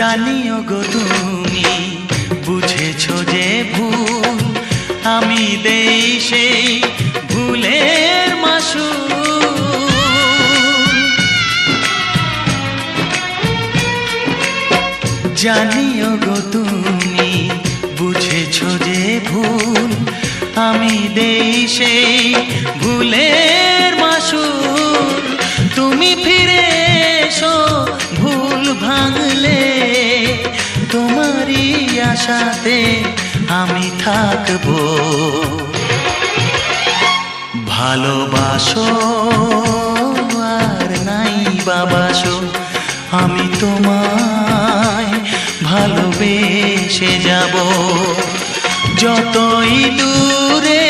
জানিও গো তুমি, বুঝেছ যে ভুল আমি দেই সেই ভুলের মাসু জানিও গো তুমি, বুঝেছ যে ভুল আমি দেই তোমারই আশাতে আমি থাকব। ভালোবাসো আর নাই বাবাসো আমি তোমায় ভালোবেসে যাব। যতই দূরে